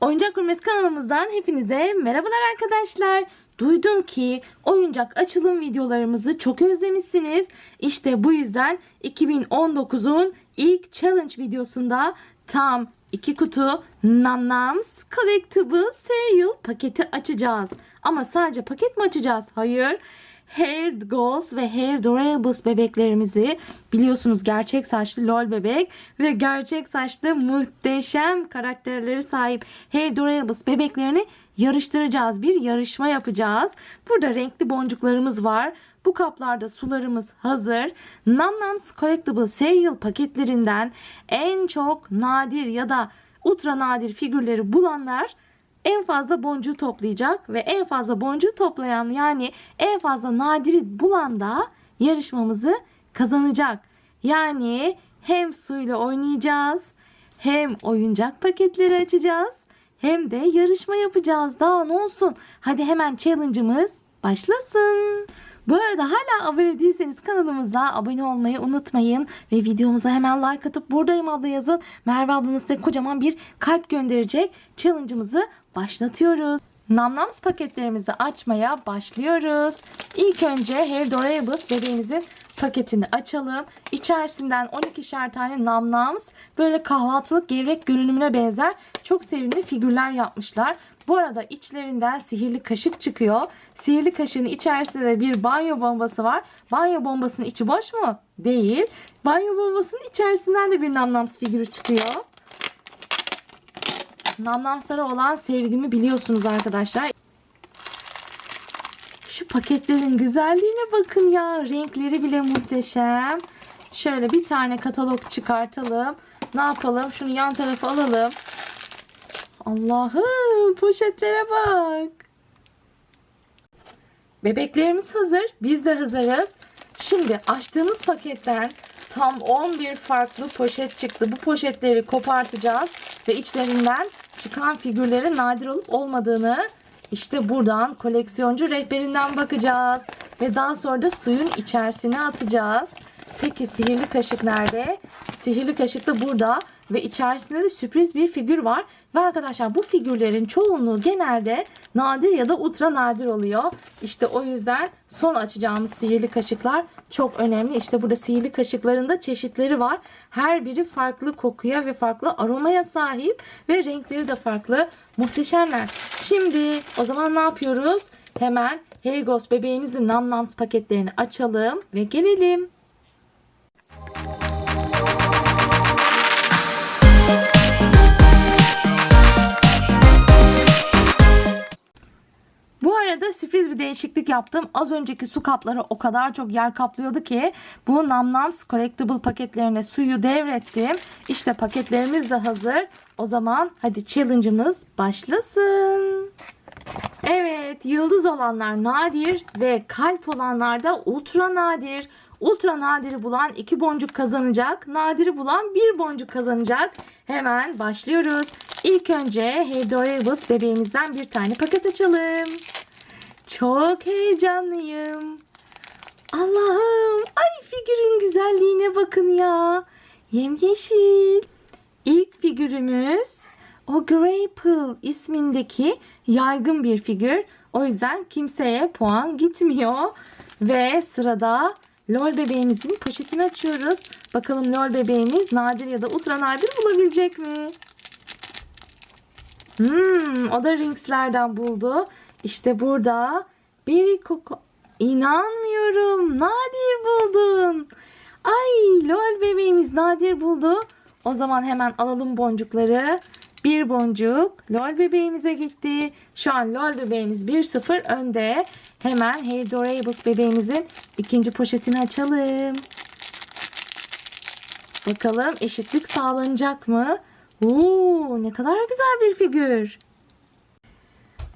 Oyuncak Gurmesi kanalımızdan hepinize merhabalar arkadaşlar. Duydum ki oyuncak açılım videolarımızı çok özlemişsiniz. İşte bu yüzden 2019'un ilk challenge videosunda tam iki kutu Nam Nams Collectible Cereal paketi açacağız. Ama sadece paket mi açacağız? Hayır. Hair Goals ve Hair Dorables bebeklerimizi biliyorsunuz gerçek saçlı lol bebek ve gerçek saçlı muhteşem karakterleri sahip Hair Dorables bebeklerini yarıştıracağız. Bir yarışma yapacağız. Burada renkli boncuklarımız var. Bu kaplarda sularımız hazır. Nam Nams Collectible Cereal paketlerinden en çok nadir ya da ultra nadir figürleri bulanlar en fazla boncuğu toplayacak ve en fazla boncuğu toplayan yani en fazla nadiri bulan da yarışmamızı kazanacak. Yani hem suyla oynayacağız, hem oyuncak paketleri açacağız, hem de yarışma yapacağız. Daha ne olsun? Hadi hemen challenge'ımız başlasın. Bu arada hala abone değilseniz kanalımıza abone olmayı unutmayın. Ve videomuza hemen like atıp buradayım abla yazın. Merve ablanız size kocaman bir kalp gönderecek. Challenge'ımızı başlatıyoruz. Namnams paketlerimizi açmaya başlıyoruz. İlk önce Hair Dorables bebeğimizin paketini açalım. İçerisinden 12'şer tane namnams böyle kahvaltılık gevrek görünümüne benzer çok sevimli figürler yapmışlar. Bu arada içlerinden sihirli kaşık çıkıyor. Sihirli kaşığın içerisinde de bir banyo bombası var. Banyo bombasının içi boş mu? Değil. Banyo bombasının içerisinden de bir namnams figürü çıkıyor. Namnamslara olan sevgimi biliyorsunuz arkadaşlar. Şu paketlerin güzelliğine bakın ya. Renkleri bile muhteşem. Şöyle bir tane katalog çıkartalım. Ne yapalım? Şunu yan tarafa alalım. Allah'ım poşetlere bak. Bebeklerimiz hazır. Biz de hazırız. Şimdi açtığımız paketten tam 11 farklı poşet çıktı. Bu poşetleri kopartacağız ve içlerinden çıkan figürlerin nadir olup olmadığını işte buradan koleksiyoncu rehberinden bakacağız. Ve daha sonra da suyun içerisine atacağız. Peki sihirli kaşık nerede? Sihirli kaşık da burada ve içerisinde de sürpriz bir figür var. Ve arkadaşlar bu figürlerin çoğunluğu genelde nadir ya da ultra nadir oluyor. İşte o yüzden son açacağımız sihirli kaşıklar çok önemli. İşte burada sihirli kaşıkların da çeşitleri var. Her biri farklı kokuya ve farklı aromaya sahip ve renkleri de farklı. Muhteşemler. Şimdi o zaman ne yapıyoruz? Hemen Helgos bebeğimizin Nam Nams paketlerini açalım ve gelelim. Arada sürpriz bir değişiklik yaptım. Az önceki su kapları o kadar çok yer kaplıyordu ki bu Namnams Collectible paketlerine suyu devrettim. İşte paketlerimiz de hazır. O zaman hadi challenge'ımız başlasın. Evet, yıldız olanlar nadir ve kalp olanlar da ultra nadir. Ultra nadiri bulan iki boncuk kazanacak. Nadiri bulan bir boncuk kazanacak. Hemen başlıyoruz. İlk önce Hey Dorables bebeğimizden bir tane paket açalım. Çok heyecanlıyım. Allah'ım. Ay figürün güzelliğine bakın ya. Yemyeşil. İlk figürümüz o Grapple ismindeki yaygın bir figür. O yüzden kimseye puan gitmiyor. Ve sırada LOL bebeğimizin poşetini açıyoruz. Bakalım LOL bebeğimiz nadir ya da ultra nadir bulabilecek mi? Hmm, o da Rings'lerden buldu. İşte burada bir koku... İnanmıyorum. Nadir buldun. Ay LOL bebeğimiz nadir buldu. O zaman hemen alalım boncukları. Bir boncuk LOL bebeğimize gitti. Şu an LOL bebeğimiz 1-0 önde. Hemen Hey Dorables bebeğimizin ikinci poşetini açalım. Bakalım eşitlik sağlanacak mı? Oo, ne kadar güzel bir figür.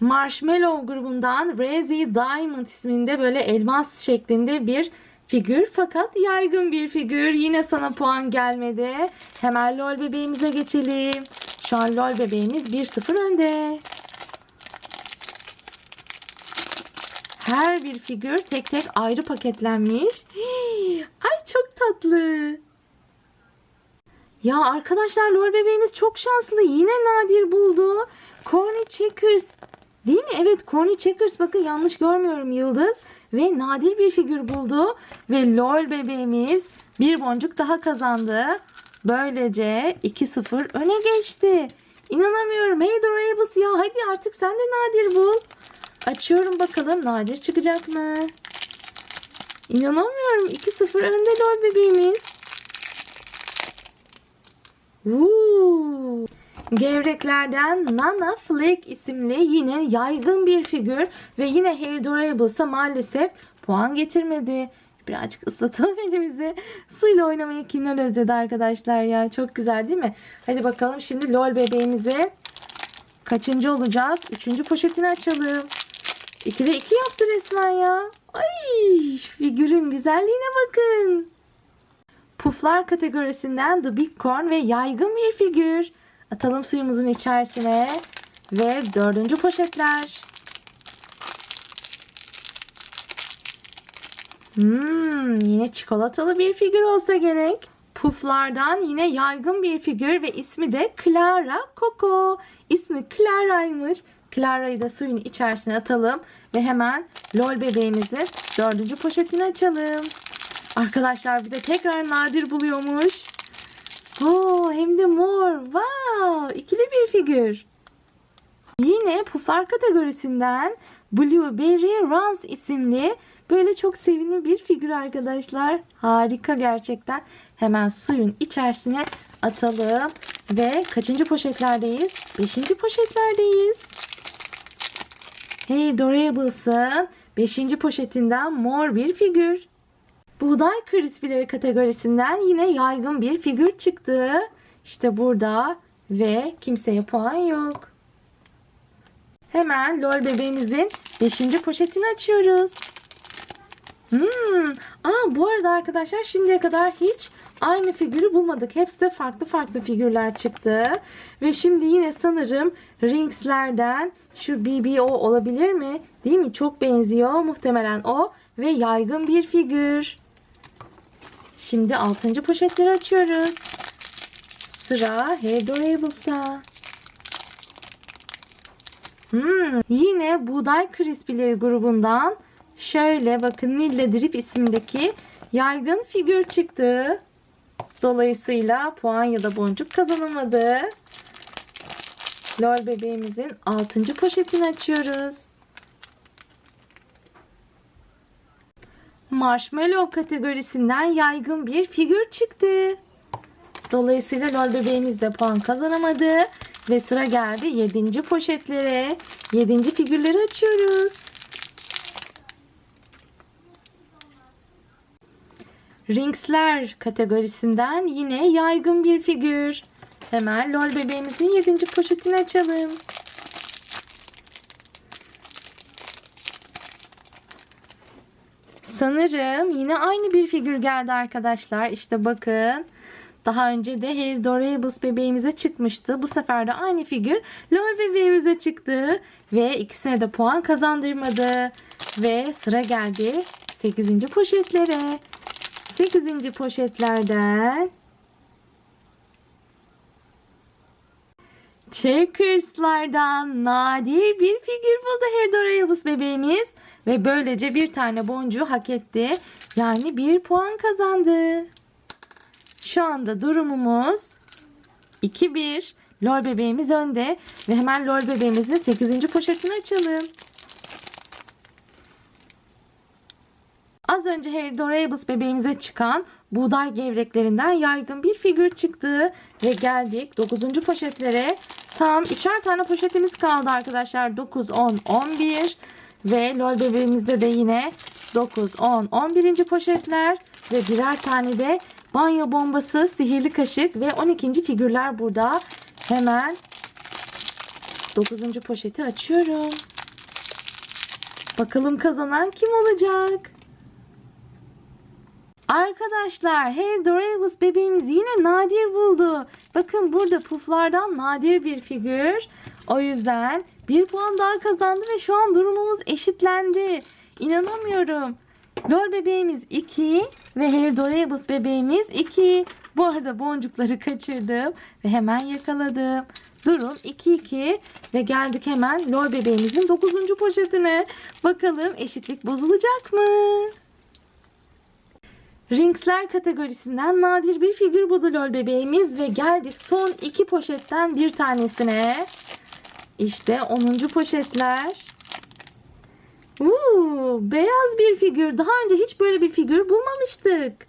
Marshmallow grubundan Razy Diamond isminde böyle elmas şeklinde bir figür fakat yaygın bir figür. Yine sana puan gelmedi. Hemen LOL bebeğimize geçelim. Şu an LOL bebeğimiz 1-0 önde. Her bir figür tek tek ayrı paketlenmiş. Ay çok tatlı. Ya arkadaşlar lol bebeğimiz çok şanslı. Yine nadir buldu. Corny Checkers. Değil mi? Evet Corny Checkers. Bakın yanlış görmüyorum Yıldız. Ve nadir bir figür buldu. Ve LOL bebeğimiz bir boncuk daha kazandı. Böylece 2-0 öne geçti. İnanamıyorum. Hey Doraeus ya hadi artık sen de nadir bul. Açıyorum bakalım nadir çıkacak mı? İnanamıyorum. 2-0 önde LOL bebeğimiz. Woo. Gevreklerden Nana Flake isimli yine yaygın bir figür ve yine Hair Dorables'a maalesef puan getirmedi. Birazcık ıslatalım elimizi. Suyla oynamayı kimler özledi arkadaşlar ya. Çok güzel değil mi? Hadi bakalım şimdi LOL bebeğimize kaçıncı olacağız? Üçüncü poşetini açalım. İkide iki yaptı resmen ya. Ay figürün güzelliğine bakın. Puflar kategorisinden The Big Corn ve yaygın bir figür. Atalım suyumuzun içerisine. Ve dördüncü poşetler. Hmm, yine çikolatalı bir figür olsa gerek. Puflardan yine yaygın bir figür ve ismi de Clara Coco. İsmi Clara'ymış. Clara'yı da suyun içerisine atalım ve hemen LOL bebeğimizin dördüncü poşetini açalım. Arkadaşlar bir de tekrar nadir buluyormuş. Oo, hem de mor. Wow, ikili bir figür. Yine puflar kategorisinden Blueberry Runs isimli böyle çok sevimli bir figür arkadaşlar. Harika gerçekten. Hemen suyun içerisine atalım. Ve kaçıncı poşetlerdeyiz? Beşinci poşetlerdeyiz. Hey Dorables'ın beşinci poşetinden mor bir figür. Buğday krispileri kategorisinden yine yaygın bir figür çıktı. İşte burada ve kimseye puan yok. Hemen LOL bebeğimizin 5. poşetini açıyoruz. Hmm. Aa, bu arada arkadaşlar şimdiye kadar hiç aynı figürü bulmadık. Hepsi de farklı farklı figürler çıktı. Ve şimdi yine sanırım Rings'lerden şu BBO olabilir mi? Değil mi? Çok benziyor. Muhtemelen o. Ve yaygın bir figür. Şimdi 6. poşetleri açıyoruz. Sıra Dorables'ta. Hmm, yine buğday krispileri grubundan şöyle bakın Nille Drip ismindeki yaygın figür çıktı. Dolayısıyla puan ya da boncuk kazanamadı. Lol bebeğimizin 6. poşetini açıyoruz. Marshmallow kategorisinden yaygın bir figür çıktı. Dolayısıyla lol bebeğimiz de puan kazanamadı. Ve sıra geldi 7. poşetlere. 7. figürleri açıyoruz. Ringsler kategorisinden yine yaygın bir figür. Hemen lol bebeğimizin 7. poşetini açalım. Sanırım yine aynı bir figür geldi arkadaşlar. İşte bakın. Daha önce de Hair Dorables bebeğimize çıkmıştı. Bu sefer de aynı figür LOL bebeğimize çıktı. Ve ikisine de puan kazandırmadı. Ve sıra geldi 8. poşetlere. 8. poşetlerden Checkers'lardan nadir bir figür buldu Hair Dorables bebeğimiz. Ve böylece bir tane boncuğu hak etti. Yani bir puan kazandı. Şu anda durumumuz 2-1. Lor bebeğimiz önde. Ve hemen lor bebeğimizin 8. poşetini açalım. Az önce Harry Dorables bebeğimize çıkan buğday gevreklerinden yaygın bir figür çıktı. Ve geldik 9. poşetlere. Tam 3'er tane poşetimiz kaldı arkadaşlar. 9, 10, 11. Ve lol bebeğimizde de yine 9, 10, 11. poşetler. Ve birer tane de banyo bombası, sihirli kaşık ve 12. figürler burada. Hemen 9. poşeti açıyorum. Bakalım kazanan kim olacak? Arkadaşlar Hair Dorables bebeğimiz yine nadir buldu. Bakın burada puflardan nadir bir figür. O yüzden bir puan daha kazandı ve şu an durumumuz eşitlendi. İnanamıyorum. Lol bebeğimiz 2 ve Hair Dorables bebeğimiz 2. Bu arada boncukları kaçırdım ve hemen yakaladım. Durum 2-2 ve geldik hemen lol bebeğimizin 9. poşetine. Bakalım eşitlik bozulacak mı? Rinksler kategorisinden nadir bir figür buldu lol bebeğimiz ve geldik son iki poşetten bir tanesine. İşte 10. poşetler. Uuu, beyaz bir figür. Daha önce hiç böyle bir figür bulmamıştık.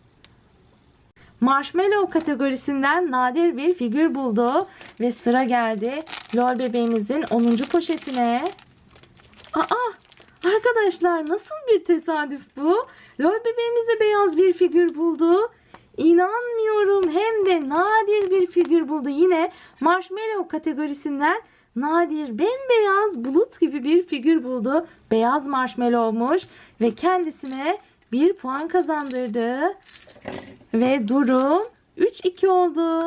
Marshmallow kategorisinden nadir bir figür buldu ve sıra geldi lol bebeğimizin 10. poşetine. Aa, arkadaşlar nasıl bir tesadüf bu? Lol bebeğimiz de beyaz bir figür buldu. İnanmıyorum. Hem de nadir bir figür buldu. Yine marshmallow kategorisinden nadir bembeyaz bulut gibi bir figür buldu. Beyaz marshmallowmuş ve kendisine bir puan kazandırdı. Ve durum 3-2 oldu.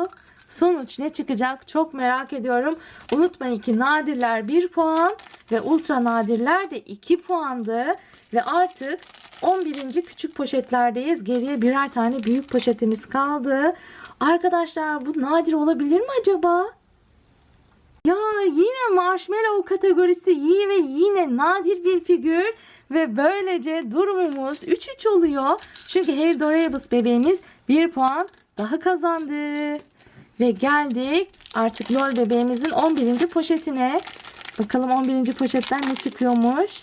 Sonuç ne çıkacak çok merak ediyorum. Unutmayın ki nadirler 1 puan ve ultra nadirler de 2 puandı. Ve artık 11. küçük poşetlerdeyiz. Geriye birer tane büyük poşetimiz kaldı. Arkadaşlar bu nadir olabilir mi acaba? Ya yine marshmallow kategorisi iyi ve yine nadir bir figür ve böylece durumumuz 3-3 oluyor. Çünkü Harry Doraeus bebeğimiz 1 puan daha kazandı. Ve geldik artık lol bebeğimizin 11. poşetine. Bakalım 11. poşetten ne çıkıyormuş.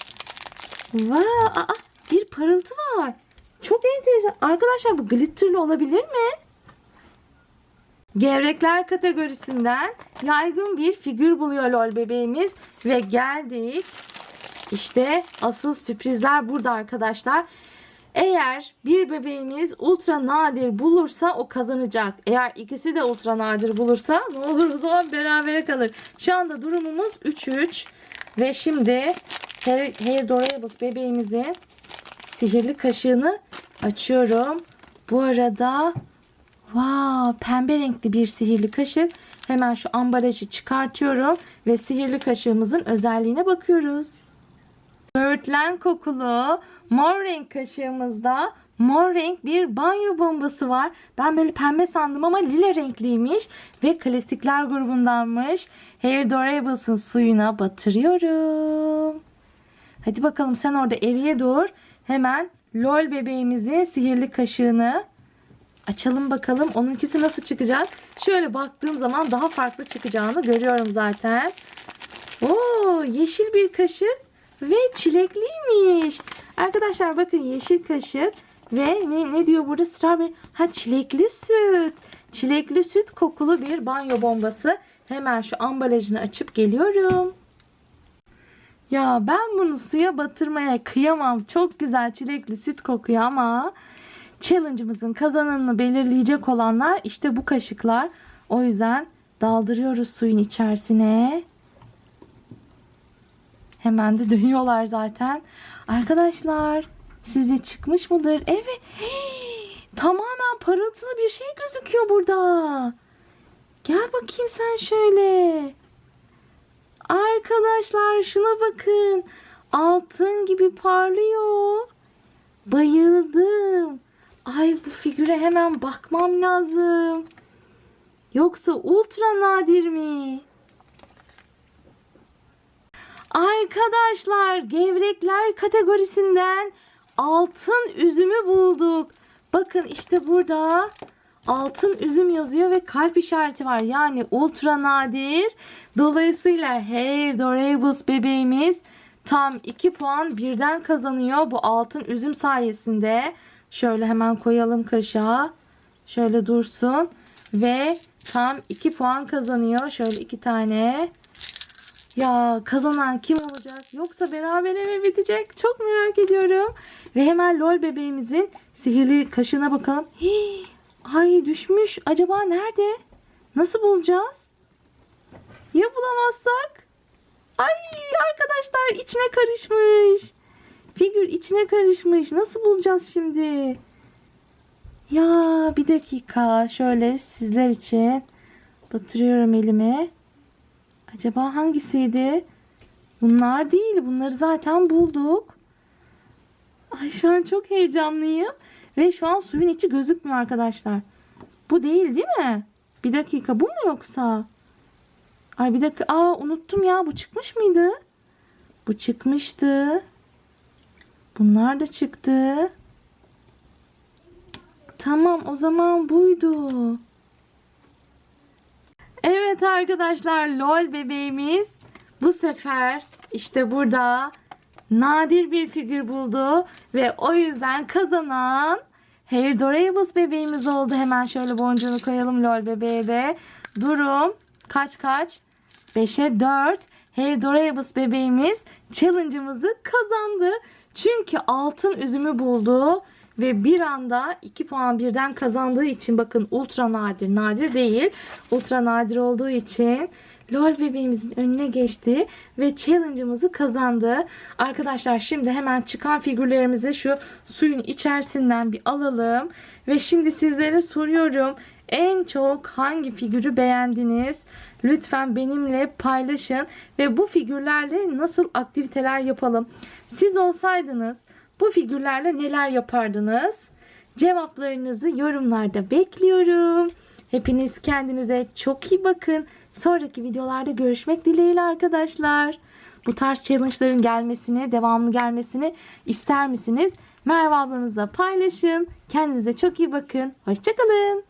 Vay, aa, bir parıltı var. Çok enteresan. Arkadaşlar bu glitterli olabilir mi? Gevrekler kategorisinden yaygın bir figür buluyor lol bebeğimiz ve geldik. İşte asıl sürprizler burada arkadaşlar. Eğer bir bebeğimiz ultra nadir bulursa o kazanacak. Eğer ikisi de ultra nadir bulursa ne olur o zaman berabere kalır. Şu anda durumumuz 3-3 ve şimdi Doraeus bebeğimizin sihirli kaşığını açıyorum. Bu arada Wow, pembe renkli bir sihirli kaşık. Hemen şu ambalajı çıkartıyorum ve sihirli kaşığımızın özelliğine bakıyoruz. Böğürtlen kokulu mor renk kaşığımızda mor renk bir banyo bombası var. Ben böyle pembe sandım ama lila renkliymiş ve klasikler grubundanmış. Hair Dorables'ın suyuna batırıyorum. Hadi bakalım sen orada eriye dur. Hemen LOL bebeğimizin sihirli kaşığını Açalım bakalım onunkisi nasıl çıkacak. Şöyle baktığım zaman daha farklı çıkacağını görüyorum zaten. Oo, yeşil bir kaşık ve çilekliymiş. Arkadaşlar bakın yeşil kaşık ve ne, ne diyor burada strawberry? Ha çilekli süt. Çilekli süt kokulu bir banyo bombası. Hemen şu ambalajını açıp geliyorum. Ya ben bunu suya batırmaya kıyamam. Çok güzel çilekli süt kokuyor ama Challenge'ımızın kazananını belirleyecek olanlar işte bu kaşıklar. O yüzden daldırıyoruz suyun içerisine. Hemen de dönüyorlar zaten. Arkadaşlar sizce çıkmış mıdır? Evet. Hii, tamamen parıltılı bir şey gözüküyor burada. Gel bakayım sen şöyle. Arkadaşlar şuna bakın. Altın gibi parlıyor. Bayıldım. Ay bu figüre hemen bakmam lazım. Yoksa ultra nadir mi? Arkadaşlar gevrekler kategorisinden altın üzümü bulduk. Bakın işte burada altın üzüm yazıyor ve kalp işareti var. Yani ultra nadir. Dolayısıyla Hair Dorables bebeğimiz tam 2 puan birden kazanıyor bu altın üzüm sayesinde. Şöyle hemen koyalım kaşığa. Şöyle dursun. Ve tam 2 puan kazanıyor. Şöyle 2 tane. Ya kazanan kim olacak? Yoksa berabere mi bitecek? Çok merak ediyorum. Ve hemen lol bebeğimizin sihirli kaşığına bakalım. Hii, ay düşmüş. Acaba nerede? Nasıl bulacağız? Ya bulamazsak? Ay arkadaşlar içine karışmış. Figür içine karışmış. Nasıl bulacağız şimdi? Ya bir dakika. Şöyle sizler için batırıyorum elimi. Acaba hangisiydi? Bunlar değil. Bunları zaten bulduk. Ay şu an çok heyecanlıyım. Ve şu an suyun içi gözükmüyor arkadaşlar. Bu değil değil mi? Bir dakika bu mu yoksa? Ay bir dakika. Aa unuttum ya. Bu çıkmış mıydı? Bu çıkmıştı. Bunlar da çıktı. Tamam o zaman buydu. Evet arkadaşlar LOL bebeğimiz bu sefer işte burada nadir bir figür buldu ve o yüzden kazanan Hair Dorables bebeğimiz oldu. Hemen şöyle boncuğunu koyalım LOL bebeğe de. Durum kaç kaç? 5'e 4. Hair Dorables bebeğimiz challenge'ımızı kazandı. Çünkü altın üzümü buldu ve bir anda 2 puan birden kazandığı için bakın ultra nadir, nadir değil. Ultra nadir olduğu için LOL bebeğimizin önüne geçti ve challenge'ımızı kazandı. Arkadaşlar şimdi hemen çıkan figürlerimizi şu suyun içerisinden bir alalım. Ve şimdi sizlere soruyorum. En çok hangi figürü beğendiniz? Lütfen benimle paylaşın ve bu figürlerle nasıl aktiviteler yapalım? Siz olsaydınız bu figürlerle neler yapardınız? Cevaplarınızı yorumlarda bekliyorum. Hepiniz kendinize çok iyi bakın. Sonraki videolarda görüşmek dileğiyle arkadaşlar. Bu tarz challenge'ların gelmesini, devamlı gelmesini ister misiniz? Merve ablanızla paylaşın. Kendinize çok iyi bakın. Hoşçakalın.